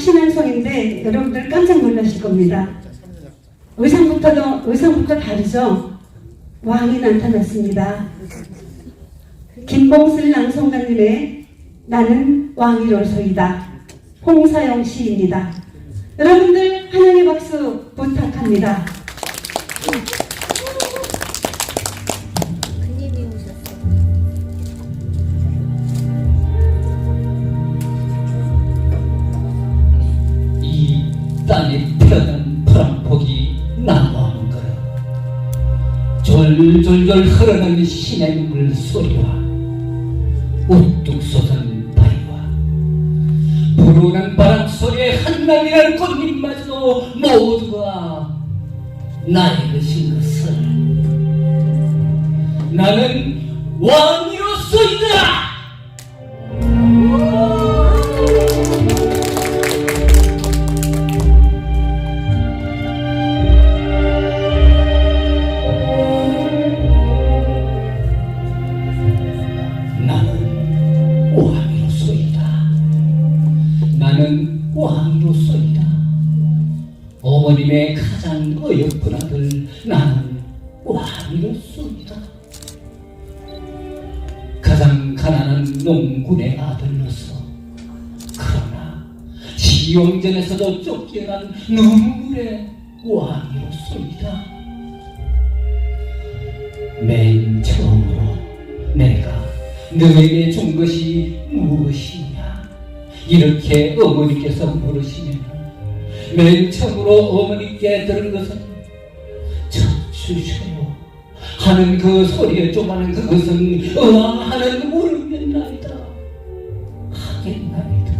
신앙송인데 여러분들 깜짝 놀라실 겁니다. 의상부터도 의상부터 다르죠. 왕이 나타났습니다. 김봉슬 낭송가님의 나는 왕이로소이다. 홍사영 시입니다. 여러분들 하나님 박수 부탁합니다. 졸졸졸 흐르는 신의 물 소리와 우뚝 솟은 바위와 부르는 바람 소리에 한남이라는 꽃잎마저도 모두가 나의 것인 것을 나는 왕이로서이다 어여쁜 아들 나는 왕으로서이다. 가장 가난한 농군의 아들로서 그러나 시용전에서도 쫓겨난 눈물의 왕으로서이다. 맨 처음으로 내가 너에게 준 것이 무엇이냐? 이렇게 어머니께서 물으시면 맨 처음으로 어머니께 들은 것은 젖주셔요 하는 그 소리에 좀하는 그것은 으아하는 모르겠나이다. 하겠나이다.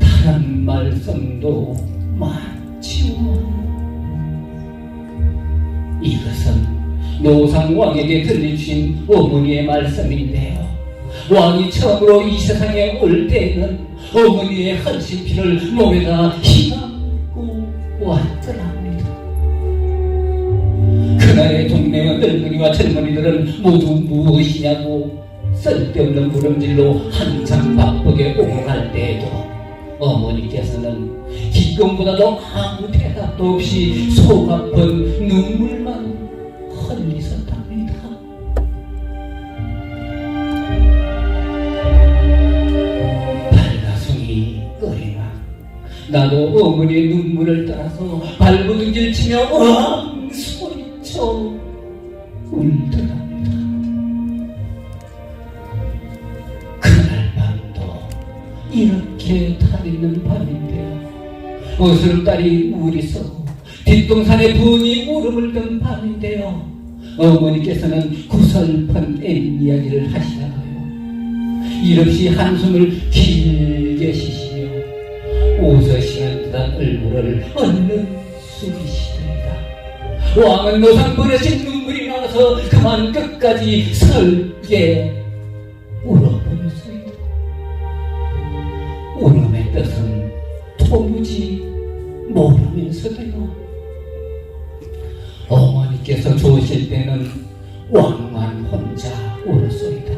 다른 말씀도 많지요 이것은 노상왕에게 들려주신 어머니의 말씀인데요. 왕이 처음으로 이 세상에 올 때는 어머니의 헌신 피를 몸에다 휘감고 왔더랍니다. 그날의 동네의 늙은이와 젊은이들은 모두 무엇이냐고 쓸데없는 물음질로 한참 바쁘게 오고 갈 때에도 어머니께서는 기쁨보다도 아무 대답도 없이 속 아픈 눈물만 흘리셨답니다. 나도 어머니의 눈물을 따라서 발부둥질 치며 으앙 소리쳐 밤도 이렇게 달있는 밤인데요. 어스름딸이 물이 썩고 뒷동산에 분이 오름을 든 밤인데요. 어머니께서는 구설픈 애 이야기를 하시다가요. 이없이 한숨을 길게 쉬시 며 웃으시는 듯한 얼굴을 얼른 숙이시더이다. 왕은 노상 버려진 눈물이 나와서 그만 끝까지 설게 울어버렸어요. 울음의 뜻은 도무지 모르면서도요. 어머니께서 좋으실 때는 왕만 혼자 울었소이다.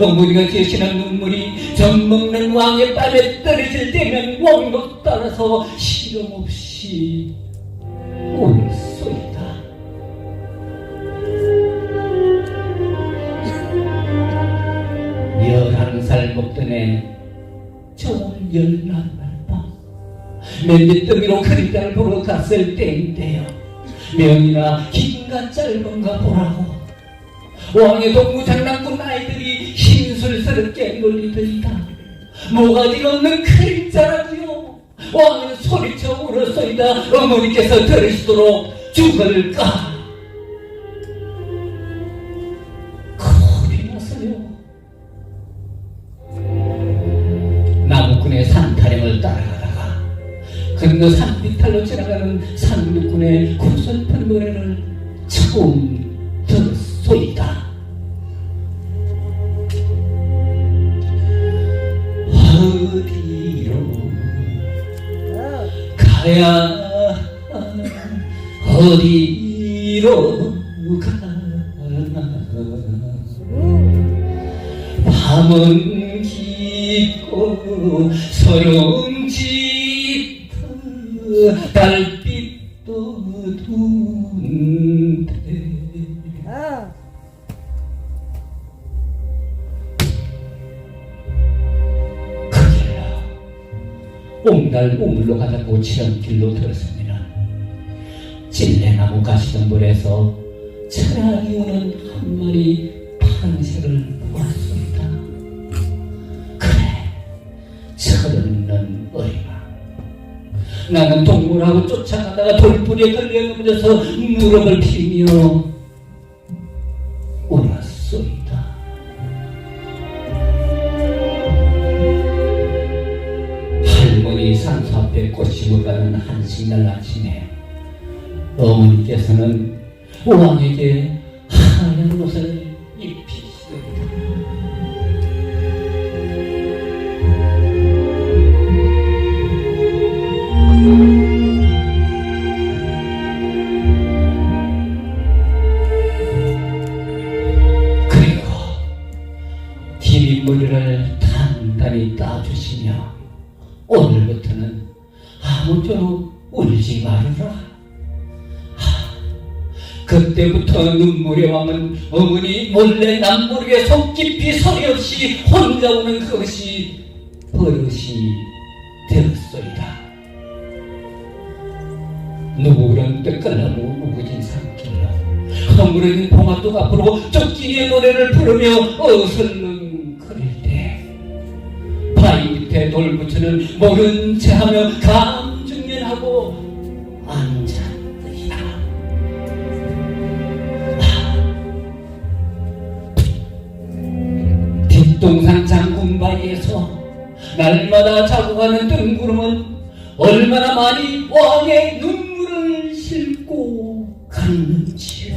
어머니가 계시는 눈물이 젖먹는 왕의 땀에 떨어질 때면 왕도 따라서 시름 없이 울소이다. 열한 살 먹던 애 저월 열한 날밤 맨뒷더미로 그림자를 보러 갔을 때인데요 명이나 긴가 짧은가 보라고 왕의 동무 장난꾼 아이들이 신술스럽게 놀리더이다 모가지 없는 그림자라고요? 왕은 소리쳐 울었소이다. 어머니께서 들으시도록 죽을까. 겁이 났어요. 나무꾼의 산타령을 따라가다가 건너 산비탈로 지나가는 상류꾼의 구슬픈 노래를 처음 가야 어디로 가나? 밤은 깊고 소름 짙어 옹달 우물로 가다고 지름길로 들었습니다. 찔레나무 가시덤불에서 차라리 오는 한 마리 파랑새를 보았습니다. 그래, 철없는 어리마. 나는 동물하고 쫓아가다가 돌부리에 걸려 넘어져서 무릎을 피며 울었소이다. 꽃심을 가는 한식날 아침에 어머니께서는 왕에게 하얀 옷을 입히시더라. 그리고 디빗머리를 단단히 따주시며 오늘부터는 아무쪼록 울지 말아라. 그때부터 눈물의 왕은 어머니 몰래 남 모르게 속 깊이 소리 없이 혼자 우는 그것이 버릇이 되었소이다. 누구런 뜻깔나무 우거진 산길로 허물어진 봉화독 앞으로 쫓기의 노래를 부르며 어설렁 거릴 때 바위 밑에 돌 붙이는 모른 채 하며 감 장군바위에서 날마다 자고 가는 뜬구름은 얼마나 많이 왕의 눈물을 싣고 갔는지요.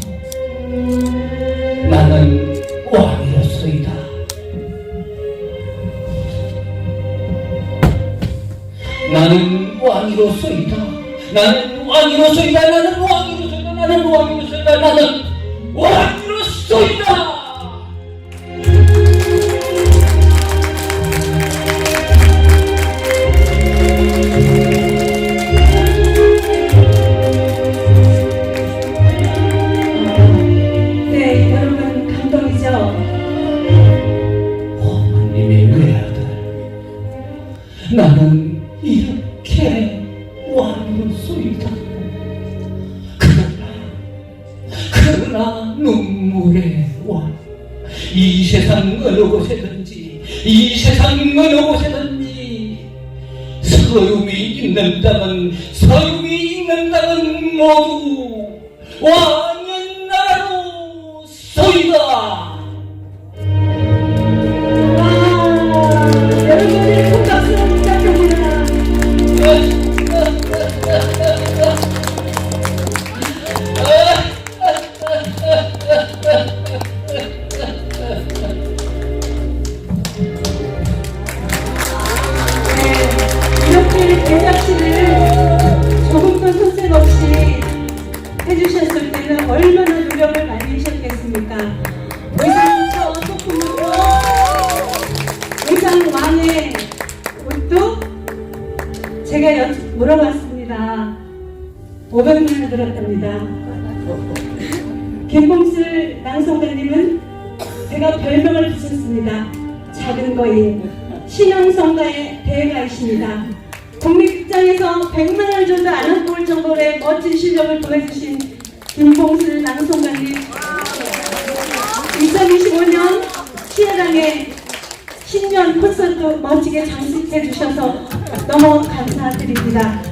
나는 왕이로소이다. 나는 왕이로소이다. 나는 왕이로소이다. 나는 왕이로소이다. 나는 왕이로소이다. 나는 왕이로소이다. 물의 왕 이 세상 어느 곳에든지 이 세상 어느 곳에든지. 서름이 있는 땅은 서름이 있는 땅은 모두 왕의 나라로 소이다 조금도 손색 없이 해주셨을 때는 얼마나 노력을 많이 하셨겠습니까? 의상부터 소품부터 왕의 옷도 제가 여, 물어봤습니다. 500만 원 들었답니다. 김봉슬 낭송가님은 제가 별명을 붙였습니다. 작은 거인 신앙성가의 대가이십니다. 국립 극장에서 100만 원 줘도 안올 정도의 멋진 실력을 보여주신 김봉슬 낭송가님 2025년 시야당의 신년 콘서트 멋지게 장식해 주셔서 너무 감사드립니다.